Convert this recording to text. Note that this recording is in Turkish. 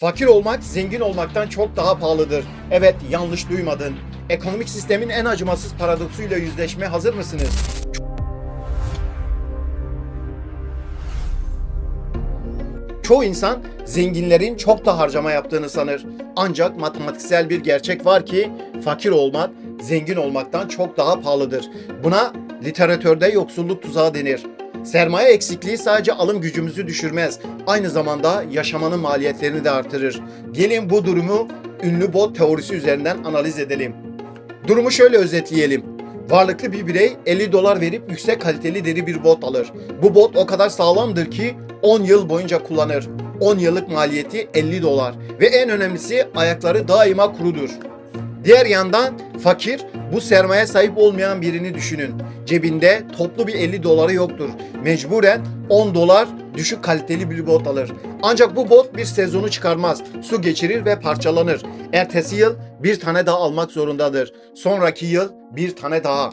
Fakir olmak zengin olmaktan çok daha pahalıdır. Evet yanlış duymadın. Ekonomik sistemin en acımasız paradoksuyla yüzleşmeye hazır mısınız? Çoğu insan zenginlerin çok da harcama yaptığını sanır. Ancak matematiksel bir gerçek var ki fakir olmak zengin olmaktan çok daha pahalıdır. Buna literatürde yoksulluk tuzağı denir. Sermaye eksikliği sadece alım gücümüzü düşürmez, aynı zamanda yaşamanın maliyetlerini de artırır. Gelin bu durumu ünlü bot teorisi üzerinden analiz edelim. Durumu şöyle özetleyelim. Varlıklı bir birey 50 dolar verip yüksek kaliteli deri bir bot alır. Bu bot o kadar sağlamdır ki 10 yıl boyunca kullanır. 10 yıllık maliyeti 50 dolar ve en önemlisi ayakları daima kurudur. Diğer yandan fakir bu sermaye sahip olmayan birini düşünün. Cebinde toplu bir 50 doları yoktur. Mecburen 10 dolar düşük kaliteli bir bot alır. Ancak bu bot bir sezonu çıkarmaz. Su geçirir ve parçalanır. Ertesi yıl bir tane daha almak zorundadır. Sonraki yıl bir tane daha.